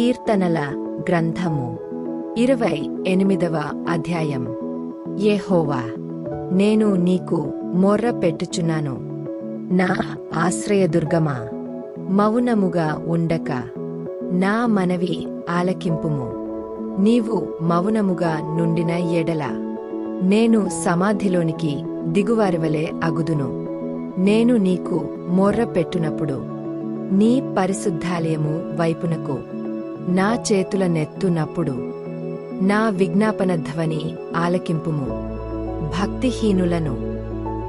కీర్తనల గ్రంథము. ఇరవై ఎనిమిదవ అధ్యాయం. ఏహోవా నేను నీకు మొర్ర పెట్టుచున్నాను. నా ఆశ్రయదుర్గమా మౌనముగా ఉండక. నా మనవి ఆలకింపుము. నీవు మౌనముగా నుండిన ఎడల. నేను సమాధిలోనికి దిగువారివలే అగుదును. నేను నీకు మొర్ర పెట్టునప్పుడు నీ పరిశుద్ధాలయము వైపునకు నా చేతుల నెత్తునప్పుడు నా విజ్ఞాపన ధ్వని ఆలకింపుము. భక్తిహీనులను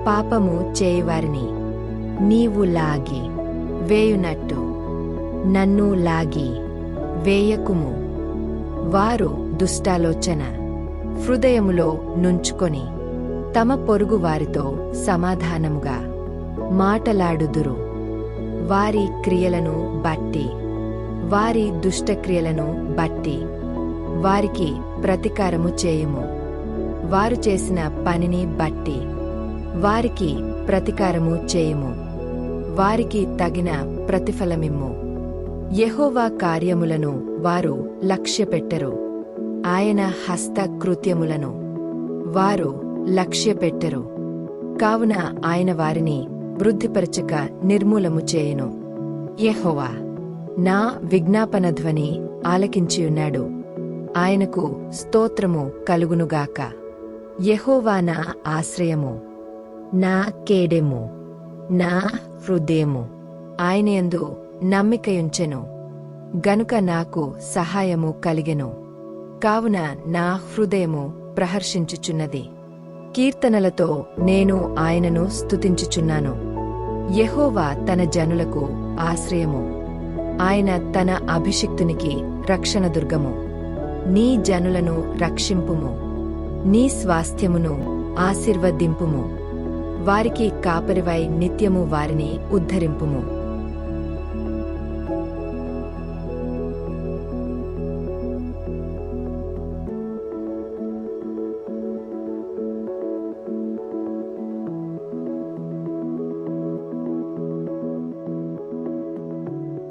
పాపము చేయవారిని నీవు లాగి వేయునట్టు నన్ను లాగి వేయకుము. వారు దుష్టాలోచన హృదయములో నుంచుకొని తమ పొరుగు వారితో సమాధానముగా మాటలాడుదురు. వారి క్రియలను బట్టి వారి దుష్టక్రియలను బట్టి వారికి ప్రతికారము చేయుము. వారు చేసిన పనిని బట్టి వారికి ప్రతికారము చేయుము. వారికి తగిన ప్రతిఫలమిమ్ము. యహోవా కార్యములను వారు లక్ష్యపెట్టరు. ఆయన హస్తకృత్యములను వారు లక్ష్యపెట్టరు. కావున ఆయన వారిని వృద్ధిపరచక నిర్మూలము చేయును. యహోవా. నా విజ్ఞాపన ధ్వని ఆలకించియున్నాడు. ఆయనకు స్తోత్రము కలుగునుగాక. యెహోవా నా ఆశ్రయము. నా కేడెము. నా హృదయము. ఆయనయందు నమ్మికయుంచెను. గనుక నాకు సహాయము కలిగెను. కావున నా హృదయము ప్రహర్షించుచున్నది. కీర్తనలతో నేను ఆయనను స్తుతించుచున్నాను. యహోవా తన జనులకు ఆశ్రయము. ఆయన తన అభిషిక్తునికి రక్షణ దుర్గము. నీ జనులను రక్షింపుము. నీ స్వాస్థ్యమును ఆశీర్వదింపుము. వారికి కాపరివై నిత్యము వారిని ఉద్ధరింపుము.